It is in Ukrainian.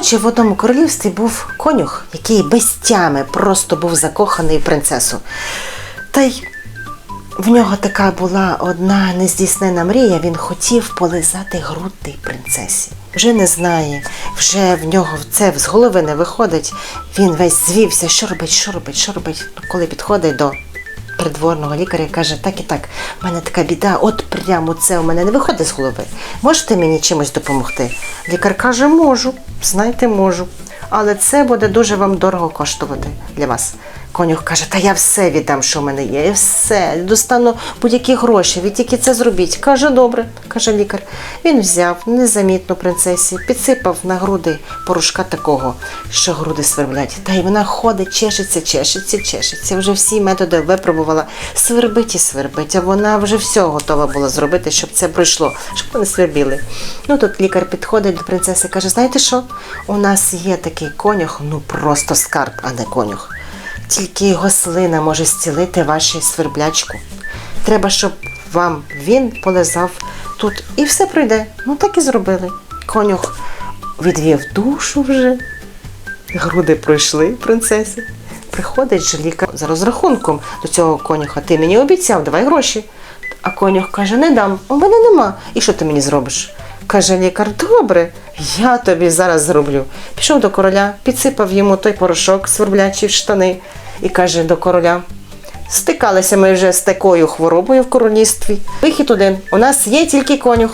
Коротше, в одному королівстві був конюх, який без тями просто був закоханий в принцесу. Та й в нього така була одна нездійснена мрія, він хотів полизати груди принцесі. Вже не знає, вже в нього це з голови не виходить. Він весь звівся, що робить, що робить, що робить. Коли підходить до придворного лікаря і каже, так і так, в мене така біда, от прямо це у мене не виходить з голови. Можете мені чимось допомогти? Лікар каже, можу, знаєте, можу. Але це буде дуже вам дорого коштувати для вас. Конюх каже, та я все віддам, що в мене є, я все, достану будь-які гроші, ви тільки це зробіть. Каже, добре, каже лікар. Він взяв незамітно принцесі, підсипав на груди порошка такого, що груди сверблять. Та й вона ходить, чешеться, чешеться, чешеться. Вже всі методи випробувала. Свербить і свербить, а вона вже все готова була зробити, щоб це пройшло, щоб вони свербіли. Ну тут лікар підходить до принцеси каже: знаєте що? У нас є такий конюх, ну просто скарб, а не конюх. Тільки його слина може зцілити вашу сверблячку. Треба, щоб вам він полезав тут і все пройде. Ну так і зробили. Конюх відвів душу вже. Груди пройшли принцесі. Приходить же лікар за розрахунком до цього конюха. Ти мені обіцяв, давай гроші. А конюх каже: не дам, у мене нема. І що ти мені зробиш? Каже лікар, добре, я тобі зараз зроблю. Пішов до короля, підсипав йому той порошок сверблячий в штани і каже до короля: Стикалися ми вже з такою хворобою в королівстві. Вихід один. У нас є тільки конюх.